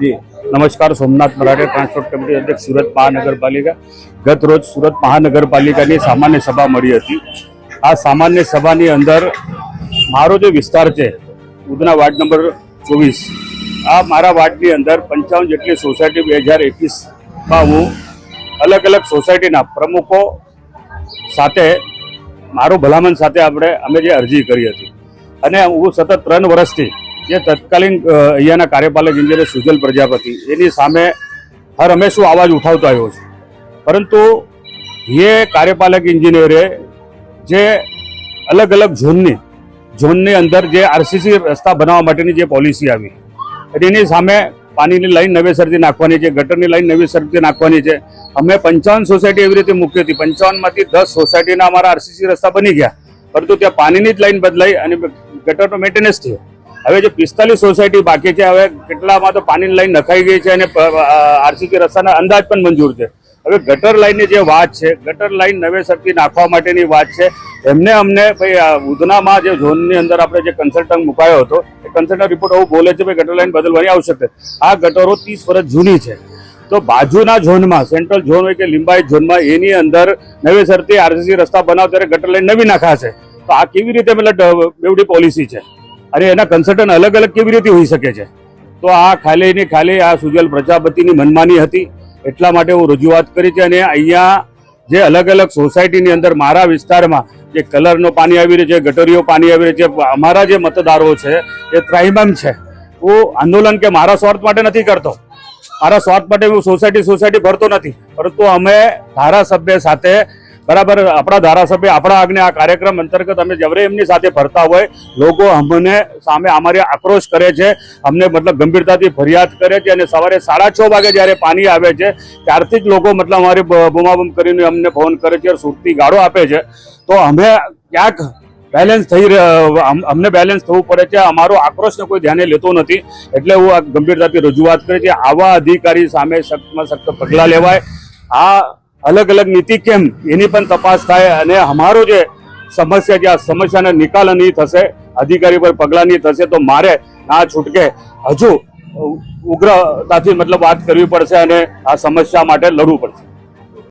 જી. નમસ્કાર, Somnath Marathe transport committee અધ્યક્ષ સુરત મહાનગરપાલિકા. ગત રોજ સુરત મહાનગરપાલિકાની સામાન્ય સભા મળી હતી. આ સામાન્ય સભાની અંદર મારો જે વિસ્તાર છે, ઉધના વાર્ડ નંબર ચોવીસ, આ મારા વાર્ડની અંદર પંચાવન જેટલી સોસાયટી બે હજાર એકવીસમાં હું અલગ અલગ સોસાયટીના પ્રમુખો સાથે, મારું ભલામણ સાથે આપણે અમે જે અરજી કરી હતી. અને હું સતત ત્રણ વર્ષથી જે તત્કાલીન અહીંયાના કાર્યપાલક ઇન્જિનિયર સુજલ પ્રજાપતિ, એની સામે હર હંમેશું અવાજ ઉઠાવતો આવ્યો છું. પરંતુ એ કાર્યપાલક ઇન્જિનિયરે જે અલગ અલગ ઝોનની ઝોનની અંદર જે આરસીસી રસ્તા બનાવવા માટેની જે પોલિસી આવી એની સામે પાણીની લાઈન નવેસરથી નાખવાની છે, ગટરની લાઈન નવેસરથી નાખવાની છે. અમે પંચાવન સોસાયટી એવી રીતે મૂકી હતી. પંચાવનમાંથી દસ સોસાયટીના અમારા આરસીસી રસ્તા બની ગયા. પરંતુ ત્યાં પાણીની જ લાઈન બદલાઈ અને ગટરનો મેન્ટેનન્સ થયો. હવે જે પિસ્તાલીસ સોસાયટી બાકી છે, હવે કેટલામાં તો પાણીની લાઈન નખાઈ ગઈ છે અને આરસીસી રસ્તાના અંદાજ પણ મંજૂર છે. હવે ગટર લાઈનની જે વાત છે, ગટર લાઈન નવેસરથી નાખવા માટેની વાત છે, એમને અમને ભાઈ ઉધનામાં જે ઝોનની અંદર આપણે જે કન્સલ્ટન્ટ મુકાયો હતો, એ કન્સલ્ટન્ટ રિપોર્ટ એવું બોલે છે, ભાઈ, ગટર લાઈન બદલવાની આવશ્યક છે આ ગટરો ત્રીસ વર્ષ જૂની છે. તો બાજુના ઝોનમાં સેન્ટ્રલ ઝોન હોય કે લિંબાયત ઝોનમાં, એની અંદર નવેસરથી આરસીસી રસ્તા બનાવ ત્યારે ગટર લાઈન નવી નાખાશે. તો આ કેવી રીતે, મતલબ બેવડી પોલિસી છે? અને એના કન્સલ્ટન્ટ અલગ અલગ કેવી રીતે હોઈ શકે છે? તો આ ખાલી ને ખાલી આ સુજલ પ્રજાપતિની મનમાની હતી. એટલા માટે હું રજૂઆત કરી છે અને અહીંયા જે અલગ અલગ સોસાયટીની અંદર મારા વિસ્તારમાં જે કલરનો પાણી આવી રહ્યું છે, ગટરીઓ પાણી આવી રહ્યું છે, અમારા જે મતદારો છે, એ ત્રાહિમામ છે. હું આંદોલન કે મારા સ્વાર્થ માટે નથી કરતો. મારા સ્વાર્થ માટે હું સોસાયટી સોસાયટી ભરતો નથી. પરંતુ અમે ધારાસભ્ય સાથે બરાબર, આપણા ધારાસભ્ય, આપણા આગને આ કાર્યક્રમ અંતર્ગત અમે જવરે એમની સાથે ફરતા હોય, લોકો અમને સામે અમારે આક્રોશ કરે છે, અમને મતલબ ગંભીરતાથી ફરિયાદ કરે છે અને સવારે સાડા છ વાગે જ્યારે પાણી આવે છે, ત્યારથી જ લોકો મતલબ અમારી બૂમાબૂમ કરીને અમને ફોન કરે છે, સુરતી ગાળો આપે છે. તો અમે ક્યાંક બેલેન્સ થઈ અમને બેલેન્સ થવું પડે છે, અમારો આક્રોશને કોઈ ધ્યાને લેતો નથી, એટલે હું આ ગંભીરતાથી રજૂઆત કરી છે, આવા અધિકારી સામે સખ્તમાં સખ્ત પગલાં લેવાય. આ અલગ અલગ નીતિ કેમ એની પણ તપાસ થાય અને અમારો જે સમસ્યા છે, આ સમસ્યાનો નિકાલ નહીં થશે, અધિકારી પર પગલાં નહીં થશે તો મારે આ છૂટકે હજુ ઉગ્રતાથી મતલબ વાત કરવી પડશે અને આ સમસ્યા માટે લડવું પડશે.